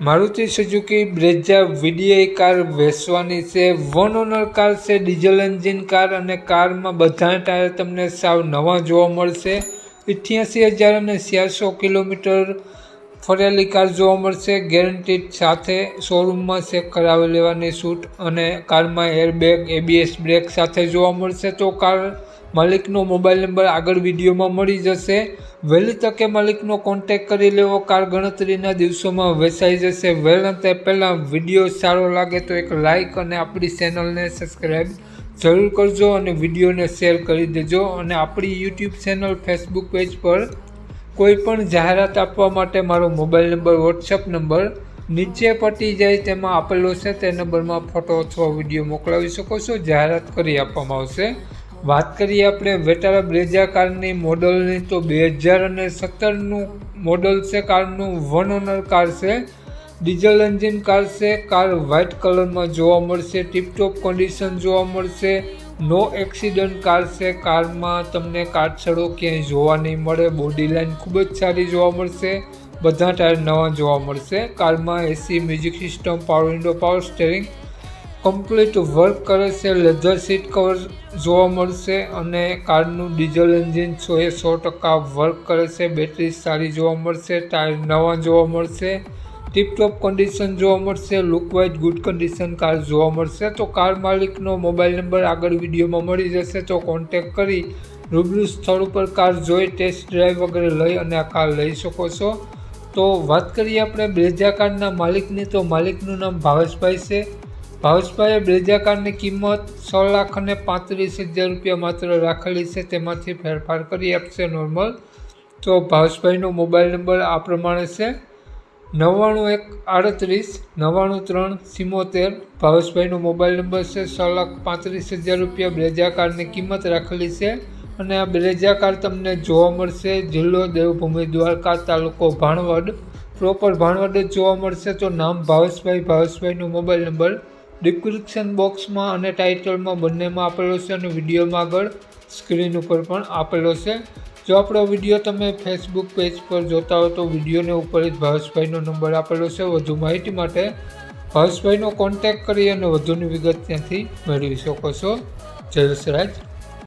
Maruti Suzuki Brezza VDI car વેચવાની છે, one owner car છે, ડીઝલ એન્જિન કાર અને કારમાં બધા ટાયર તમને સાવ નવા જોવા મળશે. અઠ્યાસી હજાર અને છ્યાસો કિલોમીટર ફરેલી કાર જોવા મળશે. ગેરંટીડ સાથે શોરૂમમાં ચેક કરાવી લેવાની છૂટ અને કારમાં એરબેગ એબીએસ બ્રેક સાથે જોવા મળશે તો કાર માલિકનો મોબાઈલ નંબર આગળ વિડીયોમાં મળી જશે. વહેલી તકે માલિકનો કોન્ટેક કરી લેવો. કાર ગણતરીના દિવસોમાં વેચાઈ જશે. વહેલા તે પહેલાં વીડિયો સારો લાગે તો એક લાઇક અને આપણી ચેનલને સબસ્ક્રાઈબ જરૂર કરજો અને વિડીયોને શેર કરી દેજો. અને આપણી યુટ્યુબ ચેનલ ફેસબુક પેજ પર કોઈ પણ જાહેરાત આપવા માટે મારો મોબાઈલ નંબર વોટ્સઅપ નંબર નીચે પટી જાય તેમાં આપેલો છે. તે નંબરમાં ફોટો અથવા વીડિયો મોકલાવી શકો છો. જાહેરાત કરી આપવામાં આવશે. વાત કરીએ આપણે વેટારા બ્રેઝા કારની મોડલની, તો બે હજાર અને સત્તરનું મોડલ છે, કારનું વન ઓનર કાર છે. ડીઝલ એન્જિન કાર છે, કાર વ્હાઇટ કલરમાં જોવા મળશે, ટીપટોપ કન્ડિશન જોવા મળશે. નો એક્સિડન્ટ કાર છે, કારમાં તમને કાટછડો ક્યાંય જોવા નહીં મળે, બોડી લાઇન ખૂબ જ સારી જોવા મળશે, બધા ટાયર નવા જોવા મળશે. કારમાં AC, music system, power window, power steering complete work કરે છે લેધર સીટ કવર જોવા મળશે અને કારનું ડીઝલ એન્જિન સો એ સો ટકા વર્ક કરે છે બેટરી સારી જોવા મળશે ટાયર નવા જોવા મળશે ટીપટોપ કન્ડિશન જોવા મળશે look wise good condition car જોવા મળશે. તો કાર માલિકનો મોબાઈલ નંબર આગળ વિડીયોમાં મળી જશે, તો કોન્ટેક કરી રૂબરૂ સ્થળ ઉપર કાર જોઈ ટેસ્ટ ડ્રાઈવ વગેરે લઈ અને આ કાર લઈ શકો છો. તો વાત કરીએ આપણે બ્રેજા કારના માલિકની, તો માલિકનું નામ ભાવેશભાઈ છે. ભાવેશભાઈએ બ્રેઝા કારની કિંમત છ લાખ અને પાંત્રીસ હજાર રૂપિયા માત્ર રાખેલી છે, તેમાંથી ફેરફાર કરી આપશે નોર્મલ. તો ભાવેશભાઈનો મોબાઈલ નંબર આ પ્રમાણે છે. નવ્વાણું એક આડત્રીસ, નવ્વાણું ત્રણ સિમોતેર. ભાવેશભાઈનો મોબાઈલ નંબર છે છ લાખ પાંત્રીસ હજાર રૂપિયા. બ્રેઝા કારની કિંમત રાખેલી છે અને આ બ્રેઝા કાર તમને જોવા મળશે. જિલ્લો દેવભૂમિ દ્વારકા તાલુકો ભાણવડ. પ્રોપર ભાણવડ જ જોવા મળશે. તો નામ ભાવેશભાઈ, ભાવેશભાઈનો મોબાઈલ નંબર ડિસ્ક્રિપ્શન બોક્સમાં અને ટાઇટલમાં બંનેમાં આપેલો છે અને વિડીયોમાં આગળ સ્ક્રીન ઉપર પણ આપેલો છે. જો આપણો વીડિયો તમે ફેસબુક પેજ પર જોતા હો તો વિડીયોને ઉપર જ ભાવેશભાઈનો નંબર આપેલો છે. વધુ માહિતી માટે ભાવેશભાઈનો કોન્ટેક કરી અને વધુની વિગત ત્યાંથી મેળવી શકો છો. જય વસરાજ.